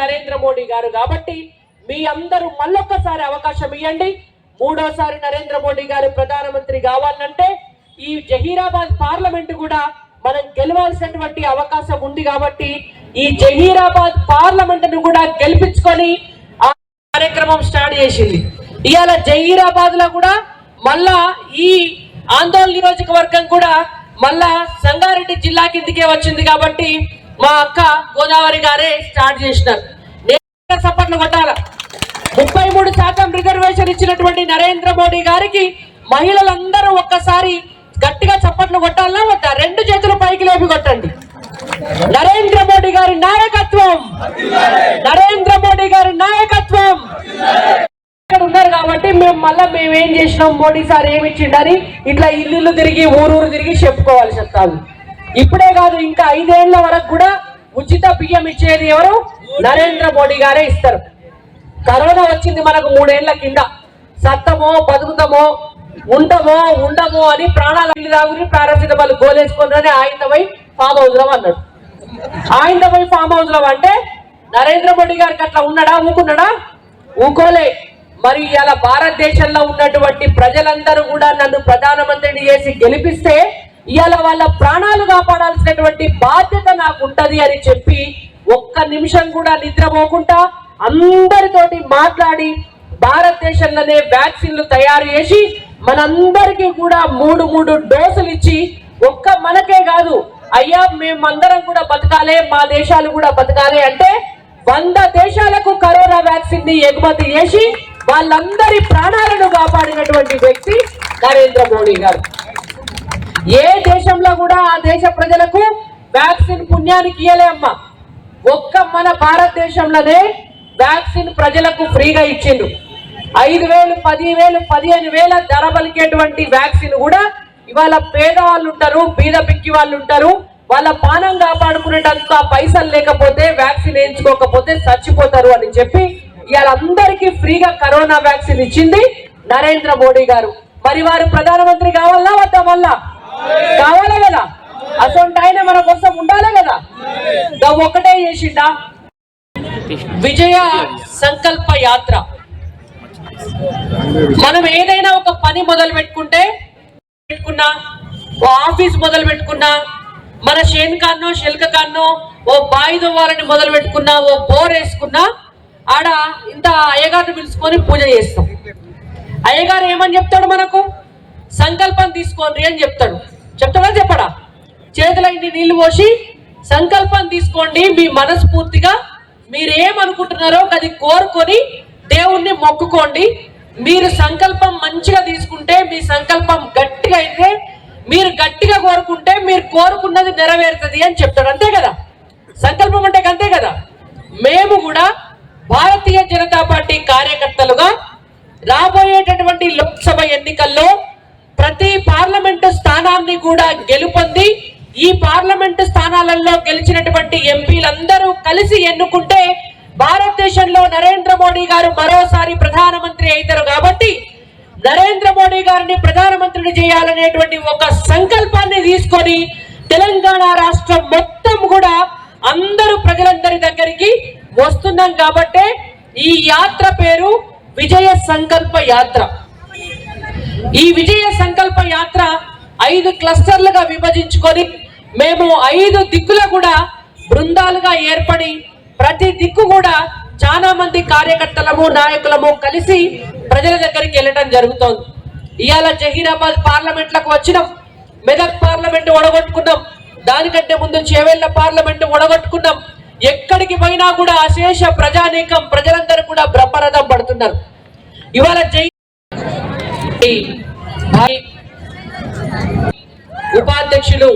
నరేంద్ర మోడీ గారు కాబట్టి మీ అందరూ మళ్ళొక్కసారి అవకాశం ఇవ్వండి మూడోసారి నరేంద్ర మోడీ గారు ప్రధానమంత్రి కావాలంటే ఈ జహీరాబాద్ పార్లమెంట్ కూడా మనం గెలవాల్సినటువంటి అవకాశం ఉంది కాబట్టి ఈ జహీరాబాద్ పార్లమెంట్ను కూడా గెలిపించుకొని ఆ కార్యక్రమం స్టార్ట్ చేసింది. ఇవాళ జహీరాబాద్లో కూడా మళ్ళా ఈ ఆందోళన నియోజకవర్గం కూడా మళ్ళా సంగారెడ్డి జిల్లా కిందకే వచ్చింది కాబట్టి మా అక్క గోదావరి గారే స్టార్ట్ చేసినారు. నేను సపట్లు కొట్టాల. ముప్పై మూడు శాతం రిజర్వేషన్ ఇచ్చినటువంటి నరేంద్ర మోడీ గారికి మహిళలందరూ ఒక్కసారి గట్టిగా చప్పట్లు కొట్టాలన్నా వద్దా? రెండు చేతులు పైకి లేపి కొట్టండి. నరేంద్ర మోడీ గారి నాయకత్వం. నరేంద్ర మోడీ గారి నాయకత్వం. ఇక్కడ ఉన్నారు కాబట్టి మేము మళ్ళీ మేము ఏం చేసినాం? మోడీ సార్ ఏమి ఇచ్చిండని ఇట్లా ఇల్లు తిరిగి ఊరూరు తిరిగి చెప్పుకోవాల్సి వస్తుంది. ఇప్పుడే కాదు ఇంకా ఐదేళ్ళ వరకు కూడా ఉచిత బియ్యం ఇచ్చేది ఎవరు? నరేంద్ర మోడీ గారే ఇస్తారు. కరోనా వచ్చింది మనకు మూడేళ్ళ కింద. సత్తమో బతుకుతామో ఉండమో ఉండమో అని ప్రాణాలు దాగుని పారాసిటమాల్ గోలేసుకుని ఆయన పోయి ఫామ్ హౌస్లో అన్నాడు. ఆయన పోయి ఫామ్ హౌస్లో అంటే నరేంద్ర మోడీ గారికి అట్లా ఉన్నాడా ఊకున్నాడా ఊకోలే మరి ఇలా భారతదేశంలో ఉన్నటువంటి ప్రజలందరూ కూడా నన్ను ప్రధానమంత్రిని చేసి గెలిపిస్తే ఇవాళ వాళ్ళ ప్రాణాలు కాపాడాల్సినటువంటి బాధ్యత నాకు ఉంటది అని చెప్పి ఒక్క నిమిషం కూడా నిద్రపోకుండా అందరితోటి మాట్లాడి భారతదేశంలోనే వ్యాక్సిన్లు తయారు చేసి మనందరికీ కూడా మూడు మూడు డోసులు ఇచ్చి ఒక్క మనకే కాదు అయ్యా మేమందరం కూడా బతకాలే మా దేశాలు కూడా బతకాలి అంటే వంద దేశాలకు కరోనా వ్యాక్సిన్ని ఎగుమతి చేసి వాళ్ళందరి ప్రాణాలను కాపాడినటువంటి వ్యక్తి నరేంద్ర మోడీ గారు. ఏ దేశంలో కూడా ఆ దేశ ప్రజలకు వ్యాక్సిన్ పుణ్యానికి ఇయ్యలే అమ్మ. ఒక్క మన భారతదేశంలోనే వ్యాక్సిన్ ప్రజలకు ఫ్రీగా ఇచ్చిండు ఐదు వేలు పది వేలు పదిహేను వేల ధర పలికేటువంటి వ్యాక్సిన్ కూడా ఇవాళ పేదవాళ్ళు ఉంటారు బీద పిక్కి వాళ్ళు ఉంటారు. వాళ్ళ పానం కాపాడుకునేటంత పైసలు లేకపోతే వ్యాక్సిన్ వేయించుకోకపోతే చచ్చిపోతారు అని చెప్పి ఇవాళ అందరికీ ఫ్రీగా కరోనా వ్యాక్సిన్ ఇచ్చింది నరేంద్ర మోడీ గారు. మరి వారు ప్రధానమంత్రి కావాలా వద్దా మళ్ళా? కావాలా కదా? అసలు ఆయన మన కోసం ఉండాలి కదా? ఒక్కటే ఒకటే చేసిండా? విజయ సంకల్ప యాత్ర. మనం ఏదైనా ఒక పని మొదలు పెట్టుకుంటే పెట్టుకున్నా ఓ ఆఫీస్ మొదలు పెట్టుకున్నా మన షేన్ కాన్నో కాన్నో ఓ బాయిదో వారిని మొదలు పెట్టుకున్నా ఓ బోర్ వేసుకున్నా ఆడ ఇంత అయ్యగారిని పిలుచుకొని పూజ చేస్తాం. అయ్యగారు ఏమని చెప్తాడు మనకు? సంకల్పం తీసుకోండి అని చెప్తాడు. చెప్తాడా చెప్పడా? చేతుల ఇన్ని నీళ్ళు పోసి సంకల్పం తీసుకోండి మీ మనస్ఫూర్తిగా. మీరు ఏమనుకుంటున్నారో అది కోరుకొని దేవుణ్ణి మొక్కుకోండి. మీరు సంకల్పం మంచిగా తీసుకుంటే మీ సంకల్పం గట్టిగా అయితే మీరు గట్టిగా కోరుకుంటే మీరు కోరుకున్నది నెరవేరుతుంది అని చెప్తాడు. అంతే కదా? సంకల్పం అంటే అంతే కదా? మేము కూడా భారతీయ జనతా పార్టీ కార్యకర్తలుగా రాబోయేటటువంటి లోక్సభ ఎన్నికల్లో స్థానాన్ని కూడా గెలుపొంది ఈ పార్లమెంట్ స్థానాలలో గెలిచినటువంటి ఎంపీలందరూ కలిసి ఎన్నుకుంటే భారతదేశంలో నరేంద్ర మోడీ గారు మరోసారి ప్రధానమంత్రి అవుతారు కాబట్టి నరేంద్ర మోడీ గారిని ప్రధానమంత్రిని చేయాలనేటువంటి ఒక సంకల్పాన్ని తీసుకొని తెలంగాణ రాష్ట్రం మొత్తం కూడా అందరూ ప్రజలందరి దగ్గరికి వస్తున్నాం కాబట్టే ఈ యాత్ర పేరు విజయ సంకల్ప యాత్ర. ఈ విజయ సంకల్ప యాత్ర ఐదు క్లస్టర్లుగా విభజించుకొని మేము ఐదు దిక్కులు కూడా బృందాలుగా ఏర్పడి ప్రతి దిక్కు కూడా చాలా మంది కార్యకర్తలము నాయకులము కలిసి ప్రజల దగ్గరికి వెళ్ళడం జరుగుతోంది. ఇవాళ జహీరాబాద్ పార్లమెంట్లకు వచ్చినాం. మెదక్ పార్లమెంట్ ఒడగొట్టుకున్నాం. దానికంటే ముందు చేవెళ్ళ పార్లమెంట్ ఒడగొట్టుకున్నాం. ఎక్కడికి పోయినా కూడా అశేష ప్రజానీకం ప్రజలందరూ కూడా బ్రహ్మరథం పడుతున్నారు. ఇవాళ జై ఉపాధ్యక్షులు